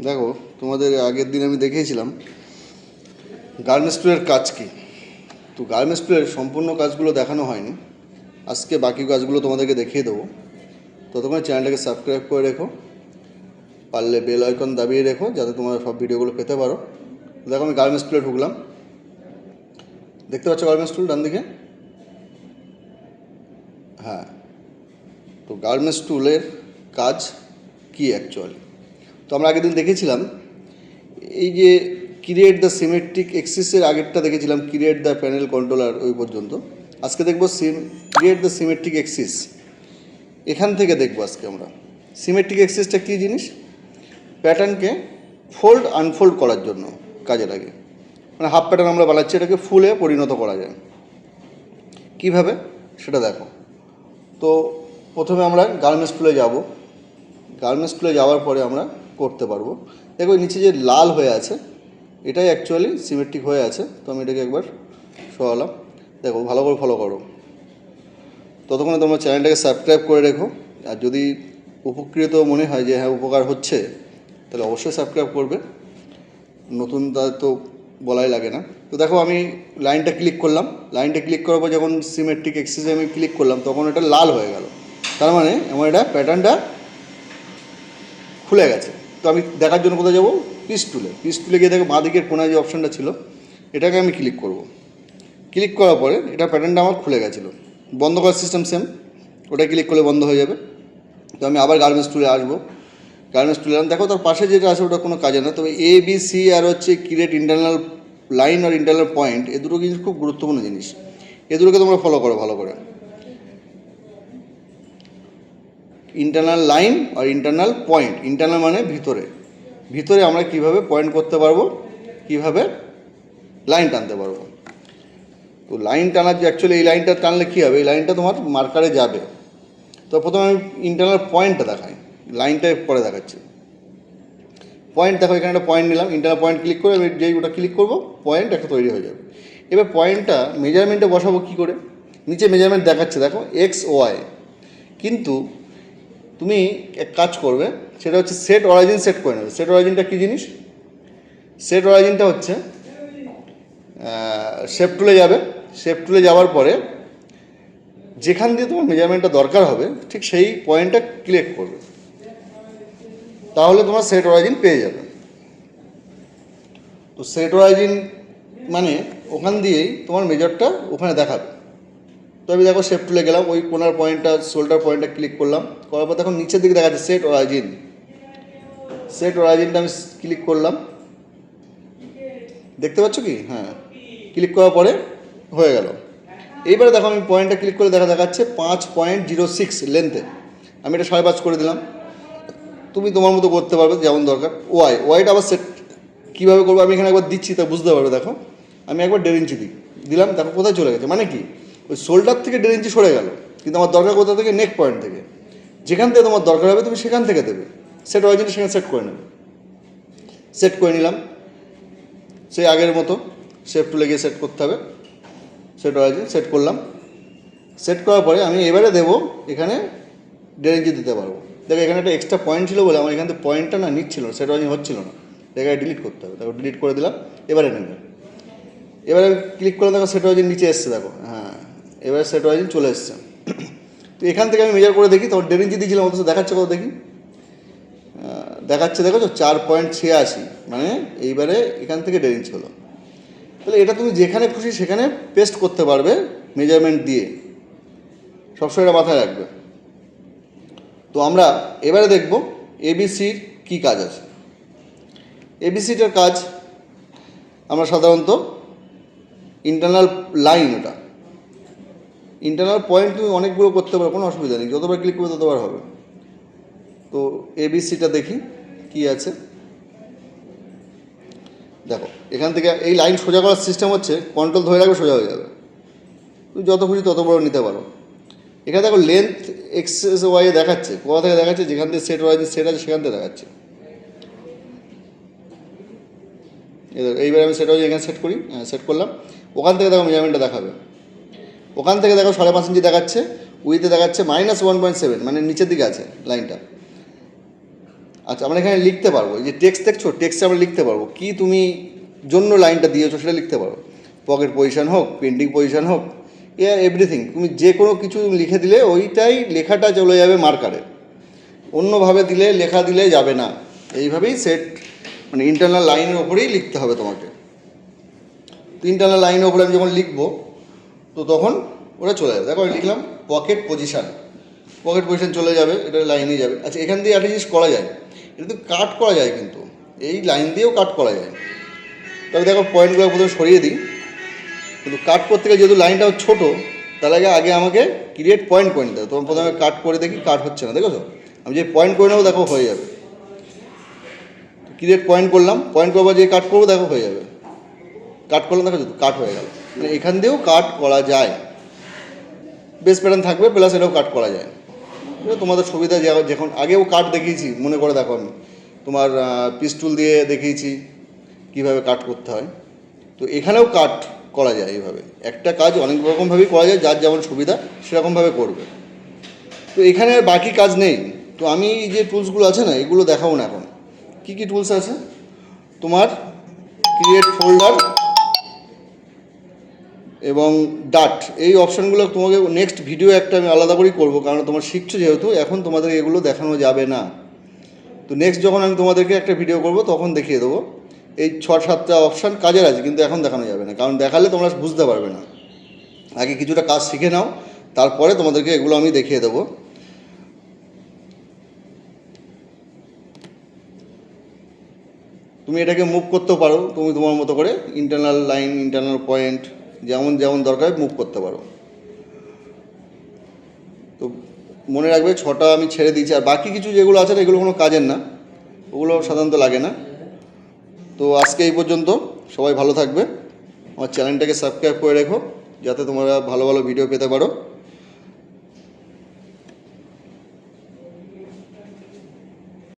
দেখো, তোমাদের আগের দিন আমি দেখিয়েছিলাম গার্মেন্টস টুলের কাজ কী? তো গার্মেন্টস টুলের সম্পূর্ণ কাজগুলো দেখানো হয়নি। আজকে বাকি কাজগুলো তোমাদেরকে দেখিয়ে দেবো। ততক্ষণ চ্যানেলটাকে সাবস্ক্রাইব করে রেখো, পারলে বেল আইকন দাবিয়ে রেখো, যাতে তোমরা সব ভিডিওগুলো পেতে পারো। দেখো, আমি গার্মেন্টস টুলে ঢুকলাম। দেখতে পাচ্ছ গার্মেন্টস টুল ডান দিকে? হ্যাঁ। তো গার্মেন্টস টুলের কাজ কী অ্যাকচুয়ালি তো আমরা আগের দিন দেখেছিলাম, এই যে ক্রিয়েট দ্য সিমেট্রিক এক্সিসের আগেরটা দেখেছিলাম ক্রিয়েট দ্য প্যানেল কন্ট্রোলার ওই পর্যন্ত। আজকে দেখব sim create the symmetric axis এখান থেকে দেখব আজকে আমরা। সিমেট্রিক এক্সিসটা কী জিনিস? প্যাটার্নকে ফোল্ড আনফোল্ড করার জন্য কাজে লাগে মানে হাফ প্যাটার্ন আমরা বানাচ্ছি, এটাকে ফুলে পরিণত করা যায়। কীভাবে? সেটা দেখো। তো প্রথমে আমরা গার্মেন্টস টুলে যাব। গার্মেন্টস টুলে যাওয়ার পরে আমরা করতে পারব। দেখো নিচে যে লাল হয়ে আছে, এটাই অ্যাকচুয়ালি সিমেট্রিক হয়ে আছে। তো আমি এটাকে একবার সরালাম। দেখো, ভালো করে ফলো করো। ততক্ষণে তোমার চ্যানেলটাকে সাবস্ক্রাইব করে রেখো। আর যদি উপকৃত মনে হয় যে হ্যাঁ উপকার হচ্ছে, তাহলে অবশ্যই সাবস্ক্রাইব করবে। নতুন তাদের তো বলাই লাগে না। তো দেখো, আমি লাইনটা ক্লিক করলাম। লাইনটা ক্লিক করার পর যখন সিমেট্রিক এক্সিসে আমি ক্লিক করলাম, তখন এটা লাল হয়ে গেল। তার মানে আমার এটা প্যাটার্নটা খুলে গেছে। তো আমি দেখার জন্য কোথায় যাব? পিস টুলে পিস টুলে গিয়ে দেখো বাঁ দিকের কোনায় যে অপশানটা ছিল, এটাকে আমি ক্লিক করব। ক্লিক করার পরে এটা প্যাটার্নটা আমার খুলে গেছিল। বন্ধ করার সিস্টেম সেম ওটা ক্লিক করলে বন্ধ হয়ে যাবে। তো আমি আবার গার্মেন্টস টুলে আসব। গার্মেন্টস টুলে দেখো তার পাশে যেটা আছে ওটা কোনো কাজে না। তবে এ বি সি আর হচ্ছে ক্রিয়েট ইন্টারনাল লাইন আর ইন্টারনাল পয়েন্ট এ দুটো কিন্তু খুব গুরুত্বপূর্ণ জিনিস। এ দুটোকে তোমরা ফলো করো ভালো করে। ইন্টারনাল লাইন আর ইন্টারনাল পয়েন্ট ইন্টারনাল মানে ভিতরে। ভিতরে আমরা কীভাবে পয়েন্ট করতে পারব? কীভাবে? লাইন টানতে পারব। তো লাইন টানার যে অ্যাকচুয়ালি এই লাইনটা টানলে কী হবে? এই লাইনটা তোমার মার্কারে যাবে। তো প্রথমে আমি ইন্টারনাল পয়েন্টটা দেখাই। লাইনটা পরে দেখাচ্ছি। পয়েন্ট দেখো, এখানে একটা পয়েন্ট নিলাম। ইন্টারনাল পয়েন্ট ক্লিক করে যেই ওটা ক্লিক করব পয়েন্ট একটা তৈরি হয়ে যাবে। এবার পয়েন্টটা মেজারমেন্টে বসাবো কী করে? নিচে মেজারমেন্ট দেখাচ্ছে, দেখো এক্স ওয়াই কিন্তু তুমি এক কাজ করবে, সেটা হচ্ছে সেট অরিজিন সেট করে নেবে। সেট অরিজিনটা কী জিনিস? সেট অরিজিনটা হচ্ছে শেপ টুলে যাবে। শেপ টুলে যাওয়ার পরে যেখান দিয়ে তোমার মেজারমেন্টটা দরকার হবে, ঠিক সেই পয়েন্টটা ক্লিক করবে। তাহলে তোমার সেট অরিজিন পেয়ে যাবে। তো সেট অরিজিন মানে ওখান দিয়েই তোমার মেজরটা ওখানে দেখাবে। তো আমি দেখো শেপ টুলে গেলাম, ওই কোনার পয়েন্টটা শোল্ডার পয়েন্টটা ক্লিক করলাম। করার পর দেখো নিচের দিকে দেখাচ্ছে সেট অরিজিন সেট অরিজিনটা আমি ক্লিক করলাম। দেখতে পাচ্ছ কি? হ্যাঁ। ক্লিক করার পরে হয়ে গেল। এইবারে দেখো আমি পয়েন্টটা ক্লিক করে দেখা দেখাচ্ছে পাঁচ পয়েন্ট জিরো সিক্স লেন্থে আমি এটা সাড়ে পাঁচ করে দিলাম। তুমি তোমার মতো করতে পারবে, যেমন দরকার। ওয়াই ওয়াইটা আবার সেট কীভাবে করব আমি এখানে একবার দিচ্ছি, তা বুঝতে পারবে, দেখো। আমি একবার দেড় ইঞ্চি দিই। দিলাম, দেখো কোথায় চলে গেছে। মানে কি? ওই শোল্ডার থেকে দেড় ইঞ্চি সরে গেল, কিন্তু আমার দরকার কোথা থেকে? নেক পয়েন্ট থেকে। যেখান থেকে তোমার দরকার হবে তুমি সেখান থেকে দেবে। সেট ওয়াই সেখানে সেট করে নেবে। সেট করে নিলাম। সেই আগের মতো শেপ টুলে গিয়ে সেট করতে হবে। সেট হয়েছে সেট করলাম। সেট করার পরে আমি এবারে দেবো, এখানে দেড় ইঞ্চি দিতে পারব। দেখো, এখানে একটা এক্সট্রা পয়েন্ট ছিল বলে আমার এখান থেকে পয়েন্টটা না নিচ্ছিল না সেট ওয়াজিং হচ্ছিল না। জায়গায় ডিলিট করতে হবে। দেখো ডিলিট করে দিলাম, এবারে নেবে। এবারে ক্লিক করে দেখো সেট ওয়াজিং নিচে এসছে, দেখো। হ্যাঁ। এবারে সেট ওয়াজিং চলে এসছে। তো এখান থেকে আমি মেজার করে দেখি তখন দেড় ইঞ্চি দিয়েছিলাম, অথচ দেখাচ্ছে কত দেখি? দেখাচ্ছে দেখো চার পয়েন্ট ছিয়াশি মানে এইবারে এখান থেকে দেড় ইঞ্চি হলো। তাহলে এটা তুমি যেখানে খুশি সেখানে পেস্ট করতে পারবে মেজারমেন্ট দিয়ে। সবসময় এটা মাথায় রাখবে। তো আমরা এবারে দেখব এবিসির কী কাজ আছে। এবিসিটার কাজ আমরা সাধারণত ইন্টারনাল লাইন ওটা ইন্টারনাল পয়েন্ট তুমি অনেকগুলো করতে পারো কোনো অসুবিধা নেই। যতবার ক্লিক করবে ততবার হবে। তো এবিসিটা দেখি কি আছে। দেখো এখান থেকে এই লাইন সোজা করার সিস্টেম হচ্ছে কন্ট্রোল ধরে রাখবে সোজা হয়ে যাবে। তুমি যত খুশি তত বড় নিতে পারো। এখানে দেখো লেন্থ এক্স ওয়াই দেখাচ্ছে কোথা থেকে দেখাচ্ছে? যেখান থেকে সেট ওয়াই সেট আছে সেখান থেকে দেখাচ্ছে। এই দেখো, এইবার আমি সেট ওয়াই এখানে সেট করি হ্যাঁ সেট করলাম। ওখান থেকে দেখো মেজারমেন্টটা দেখাবে। ওখান থেকে দেখো সাড়ে পাঁচ ইঞ্চি দেখাচ্ছে, উইতে দেখাচ্ছে মাইনাস ওয়ান পয়েন্ট সেভেন মানে নিচের দিকে আছে লাইনটা আচ্ছা আমরা এখানে লিখতে পারব যে টেক্সট দেখছ টেক্সটে আমরা লিখতে পারব। কি তুমি জন্য লাইনটা দিয়েছ সেটা লিখতে পারো। পকেট পজিশন হোক পেন্ডিং পজিশন হোক ইয়ার এভরিথিং তুমি যে কোনো কিছু লিখে দিলে ওইটাই লেখাটা চলে যাবে মার্কারে অন্যভাবে দিলে, লেখা দিলে যাবে না। এইভাবেই সেট মানে ইন্টারনাল লাইনের ওপরেই লিখতে হবে তোমাকে। তো ইন্টারনাল লাইনের ওপরে আমি যখন লিখব তো তখন ওটা চলে যাবে। দেখো লিখলাম পকেট পজিশন পকেট পজিশন চলে যাবে, এটা লাইনে যাবে। আচ্ছা এখান দিয়ে একটা জিনিস করা যায়। এটা তো কাট করা যায় কিন্তু। এই লাইন দিয়েও কাট করা যায়। তবে দেখো পয়েন্টগুলো প্রথমে সরিয়ে দিই। কিন্তু কাট করতে গেলে যেহেতু লাইনটা ছোটো তার আগে আগে আমাকে ক্রিয়েট পয়েন্ট করে নিতে হবে। তোমার প্রথমে কাট করে দেখি, কাট হচ্ছে না দেখো তো আমি যে পয়েন্ট করে নেব, দেখো হয়ে যাবে। ক্রিয়েট পয়েন্ট করলাম পয়েন্ট করবার যে কাট করব, দেখো হয়ে যাবে। কাট করলাম দেখো কাট হয়ে গেল। এখান দিয়েও কাট করা যায়। বেস প্যাটার্ন থাকবে প্লাস এটাও কাট করা যায়। তোমাদের সুবিধা যখন আগেও কাট দেখিয়েছি, মনে করে দেখো আমি, তোমার পিস্টুল দিয়ে দেখিয়েছি, কীভাবে কাট করতে হয়। তো এখানেও কাট করা যায় এইভাবে। একটা কাজ অনেক রকমভাবেই করা যায়, যার যেমন সুবিধা, সেরকমভাবে করবে। তো এখানে বাকি কাজ নেই। তো আমি এই যে টুলসগুলো আছে না, এগুলো দেখাবো না এখন। কী কী টুলস আছে? তোমার ক্রিয়েট ফোল্ডার এবং ডাট এই অপশানগুলো তোমাকে নেক্সট ভিডিও একটা আমি আলাদা করেই করব, কারণ তোমার শিখছো যেহেতু, এখন তোমাদের এগুলো দেখানো যাবে না। তো নেক্সট যখন আমি তোমাদেরকে একটা ভিডিও করব, তখন দেখিয়ে দেবো। এই ছ সাতটা অপশান কাজের আছে, কিন্তু এখন দেখানো যাবে না, কারণ দেখালে তোমরা বুঝতে পারবে না। আগে কিছুটা কাজ শিখে নাও, তারপরে তোমাদেরকে এগুলো আমি দেখিয়ে দেবো। তুমি এটাকে মুভ করতেও পারো, তুমি তোমার মতো করে ইন্টারনাল লাইন ইন্টারনাল পয়েন্ট যেমন যেমন দরকার মুভ করতে পারো। তো মনে রাখবে ছটা আমি ছেড়ে দিয়েছি, আর বাকি কিছু যেগুলো আছে এগুলো কোনো কাজের না। ওগুলো সাধারণত লাগে না। তো আজকে এই পর্যন্ত, সবাই ভালো থাকবে। আমার চ্যানেলটাকে সাবস্ক্রাইব করে রেখো, যাতে তোমরা ভালো ভালো ভিডিও পেতে পারো।